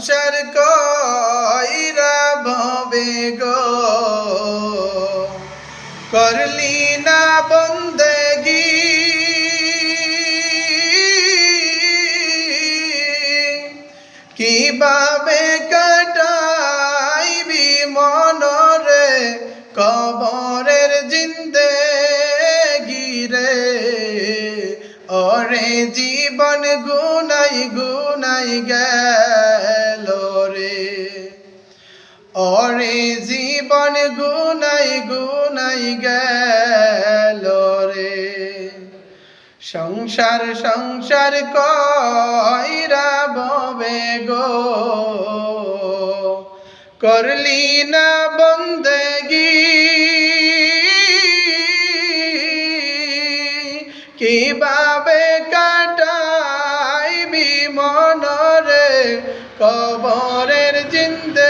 সংসার কইরা ভবে গো। করলি না বন্দেগি। কীভাবে কাটাইবি মনরে কবরের জিন্দে গিরে ওরে জীবন গুনাই গুনাই রে ওরে জীবন গুনাই গুনাই গেল রে। সংসার সংসার কইরা ববে গো। করলি না বন্দেগি। কীভাবে কাটাইবি মনরে? কবরের জিন্দে